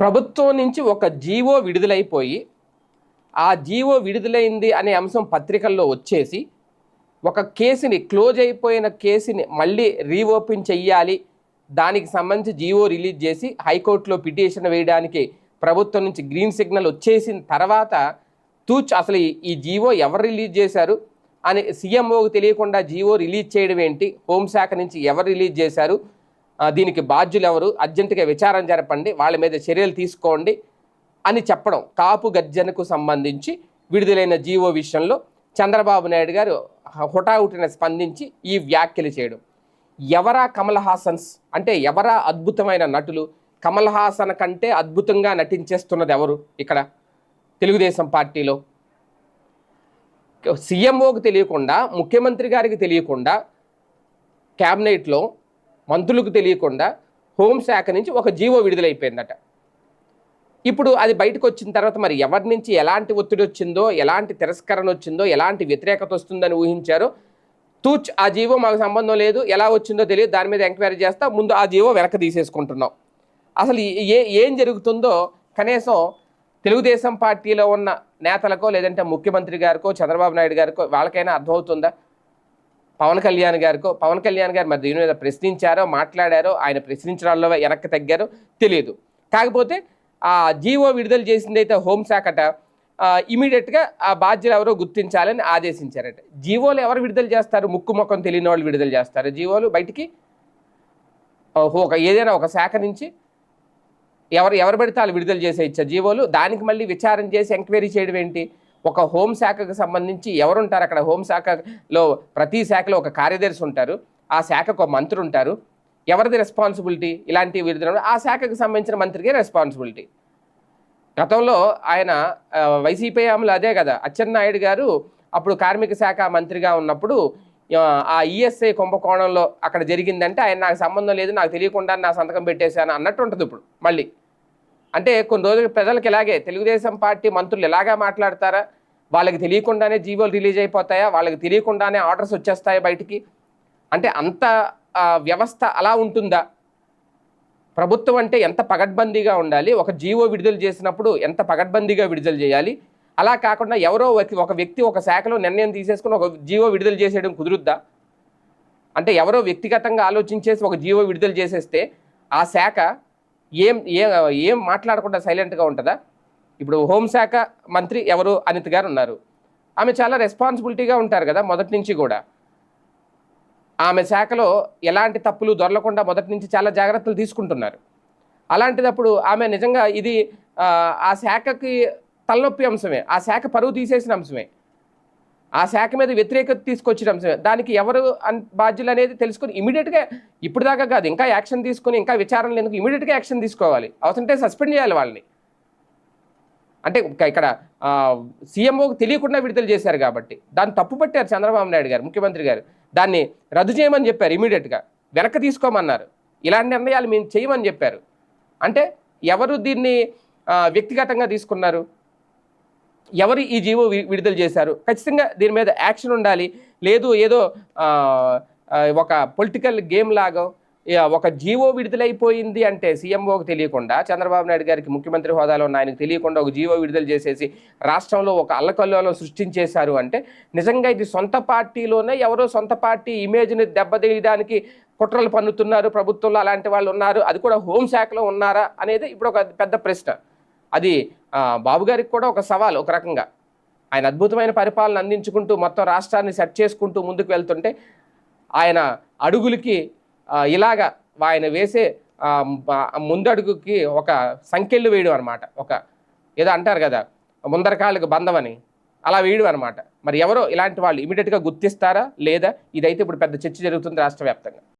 ప్రభుత్వం నుంచి ఒక జీవో విడుదలైపోయి ఆ జీవో విడుదలైంది అనే అంశం పత్రికల్లో వచ్చేసి ఒక కేసుని క్లోజ్ అయిపోయిన కేసుని మళ్ళీ రీఓపెన్ చెయ్యాలి. దానికి సంబంధించి జీవో రిలీజ్ చేసి హైకోర్టులో పిటిషన్ వేయడానికి ప్రభుత్వం నుంచి గ్రీన్ సిగ్నల్ వచ్చేసిన తర్వాత తూచ్ అసలు ఈ- జీవో ఎవరు రిలీజ్ చేశారు? అని సీఎంఓకి తెలియకుండా జీవో రిలీజ్ చేయడం ఏంటి? హోంశాఖ నుంచి ఎవరు రిలీజ్ చేశారు? దీనికి బాధ్యులు ఎవరు అర్జెంటుగా విచారం జరపండి వాళ్ళ మీద చర్యలు తీసుకోండి అని చెప్పడం. కాపు గర్జనకు సంబంధించి విడుదలైన జీవో విషయంలో చంద్రబాబు నాయుడు గారు హుటాహుటిన స్పందించి ఈ వ్యాఖ్యలు చేయడం. ఎవరా కమల్ హాసన్స్? అంటే ఎవరా అద్భుతమైన నటులు? కమల్ హాసన్ కంటే అద్భుతంగా నటించేస్తున్నది ఎవరు ఇక్కడ? తెలుగుదేశం పార్టీలో. సీఎంఓకి తెలియకుండా ముఖ్యమంత్రి గారికి తెలియకుండా క్యాబినెట్లో మంత్రులకు తెలియకుండా హోంశాఖ నుంచి ఒక జీవో విడుదలైపోయిందట. ఇప్పుడు అది బయటకు వచ్చిన తర్వాత మరి ఎవరి నుంచి ఎలాంటి ఒత్తిడి వచ్చిందో ఎలాంటి తిరస్కరణ వచ్చిందో ఎలాంటి వ్యతిరేకత వస్తుందని ఊహించారో? తూచ్ ఆ జీవో మాకు సంబంధం లేదు. ఎలా వచ్చిందో తెలియదు. దాని మీద ఎంక్వైరీ చేస్తా ముందు ఆ జీవో వెనక తీసేసుకుంటున్నాం. అసలు ఏ ఏం జరుగుతుందో కనీసం తెలుగుదేశం పార్టీలో ఉన్న నేతలకో లేదంటే ముఖ్యమంత్రి గారికో చంద్రబాబు నాయుడు గారికో వాళ్ళకైనా అర్థమవుతుందా? పవన్ కళ్యాణ్ గారికో పవన్ కళ్యాణ్ గారు మరి దీని మీద ప్రశ్నించారో మాట్లాడారో ఆయన ప్రశ్నించడంలో వెనక్కి తగ్గారో తెలియదు కాకపోతే ఆ జీవో విడుదల చేసింది చేసిందైతే హోంశాఖట ఇమీడియట్గా ఆ బాధ్యులు ఎవరో గుర్తించాలని ఆదేశించారట. జీవోలు ఎవరు విడుదల చేస్తారు? ముక్కు ముఖం తెలియని వాళ్ళు విడుదల చేస్తారు. జీవోలు బయటికి ఒక ఏదైనా ఒక శాఖ నుంచి ఎవరు ఎవరు పెడితే వాళ్ళు విడుదల చేసే ఇచ్చా జీవోలు. దానికి మళ్ళీ విచారం చేసి ఎంక్వైరీ చేయడం ఏంటి? ఒక హోంశాఖకు సంబంధించి ఎవరుంటారు? అక్కడ హోంశాఖలో ప్రతి శాఖలో ఒక కార్యదర్శి ఉంటారు. ఆ శాఖకు ఒక మంత్రి ఉంటారు. ఎవరిది రెస్పాన్సిబిలిటీ ఇలాంటి విడుదల ఆ శాఖకు సంబంధించిన మంత్రికే రెస్పాన్సిబిలిటీ గతంలో ఆయన వైసీపీ అమలు అదే కదా. అచ్చెన్నాయుడు గారు అప్పుడు కార్మిక శాఖ మంత్రిగా ఉన్నప్పుడు ఆ, ఆ ఈఎస్ఐ కుంభకోణంలో అక్కడ జరిగిందంటే ఆయన నాకు సంబంధం లేదు నాకు తెలియకుండా నా సంతకం పెట్టేశాను అన్నట్టు ఉంటుంది ఇప్పుడు మళ్ళీ. అంటే కొన్ని రోజులు ప్రజలకు ఇలాగే తెలుగుదేశం పార్టీ మంత్రులు ఇలాగా మాట్లాడతారా? వాళ్ళకి తెలియకుండానే జీవోలు రిలీజ్ అయిపోతాయా? వాళ్ళకి తెలియకుండానే ఆర్డర్స్ వచ్చేస్తాయా బయటికి? అంటే అంత వ్యవస్థ అలా ఉంటుందా? ప్రభుత్వం అంటే ఎంత పగడ్బందీగా ఉండాలి? ఒక జీవో విడుదల చేసినప్పుడు ఎంత పగడ్బందీగా విడుదల చేయాలి? అలా కాకుండా ఎవరో ఒక- ఒక వ్యక్తి ఒక శాఖలో నిర్ణయం తీసేసుకుని ఒక జీవో విడుదల చేసేయడం కుదురుద్దా? అంటే ఎవరో వ్యక్తిగతంగా ఆలోచించేసి ఒక జీవో విడుదల చేసేస్తే ఆ శాఖ ఏం ఏం ఏం మాట్లాడకుండా సైలెంట్గా ఉంటుందా? ఇప్పుడు హోంశాఖ మంత్రి ఎవరు? అనిత్ గారు ఉన్నారు. ఆమె చాలా రెస్పాన్సిబిలిటీగా ఉంటారు కదా మొదటి నుంచి కూడా. ఆమె శాఖలో ఎలాంటి తప్పులు దొరలకుండా మొదటి నుంచి చాలా జాగ్రత్తలు తీసుకుంటున్నారు. అలాంటిదప్పుడు ఆమె నిజంగా ఇది ఆ, ఆ శాఖకి తలనొప్పి అంశమే. ఆ శాఖ పరువు తీసేసిన అంశమే. ఆ శాఖ మీద వ్యతిరేకత తీసుకొచ్చిన. అంశమే దానికి ఎవరు బాధ్యులు అనేది తెలుసుకొని ఇమీడియట్గా ఇప్పుడు దాకా కాదు ఇంకా యాక్షన్ తీసుకొని ఇంకా విచారణలు ఎందుకు ఇమీడియట్గా యాక్షన్ తీసుకోవాలి. అవసరంటే సస్పెండ్ చేయాలి వాళ్ళని. అంటే ఇక్కడ సీఎంఓకి తెలియకుండా విడుదల చేశారు కాబట్టి. దాన్ని తప్పు పట్టారు చంద్రబాబు నాయుడు గారు ముఖ్యమంత్రి గారు. దాన్ని రద్దు చేయమని చెప్పారు ఇమీడియట్గా వెనక్కి తీసుకోమన్నారు. ఇలాంటి నిర్ణయాలు మేము చేయమని చెప్పారు. అంటే ఎవరు దీన్ని వ్యక్తిగతంగా తీసుకున్నారు? ఎవరు ఈ జీవో వి- విడుదల చేశారు? ఖచ్చితంగా దీని మీద యాక్షన్ ఉండాలి. లేదు ఏదో ఒక పొలిటికల్ గేమ్ లాగా ఒక జీవో విడుదలైపోయింది అంటే సీఎంఓకి తెలియకుండా చంద్రబాబు నాయుడు గారికి ముఖ్యమంత్రి హోదాలో ఉన్న ఆయనకు తెలియకుండా ఒక జీవో విడుదల చేసేసి రాష్ట్రంలో ఒక అల్లకల్లోలం సృష్టించేశారు అంటే నిజంగా ఇది సొంత పార్టీలోనే ఎవరో సొంత పార్టీ ఇమేజ్ని దెబ్బతీయడానికి కుట్రలు పన్నుతున్నారు ప్రభుత్వంలో అలాంటి వాళ్ళు ఉన్నారు అది కూడా హోంశాఖలో ఉన్నారా అనేది ఇప్పుడు ఒక పెద్ద ప్రశ్న. అది బాబు గారికి కూడా ఒక సవాల్ ఒక రకంగా. ఆయన అద్భుతమైన పరిపాలన అందించుకుంటూ మొత్తం రాష్ట్రాన్ని సెట్ చేసుకుంటూ ముందుకు వెళ్తుంటే ఆయన అడుగులకి ఇలాగ ఇలాగా ఆయన వేసే ముందడుగుకి ఒక సంఖ్యలు వేయడం అనమాట ఒక ఏదో అంటారు కదా ముందరకాళ్ళకి బంధం అని అలా వేయడం అనమాట మరి ఎవరో ఇలాంటి వాళ్ళు ఇమీడియట్గా గుర్తిస్తారా? లేదా? ఇదైతే ఇప్పుడు పెద్ద చర్చ జరుగుతుంది రాష్ట్ర వ్యాప్తంగా.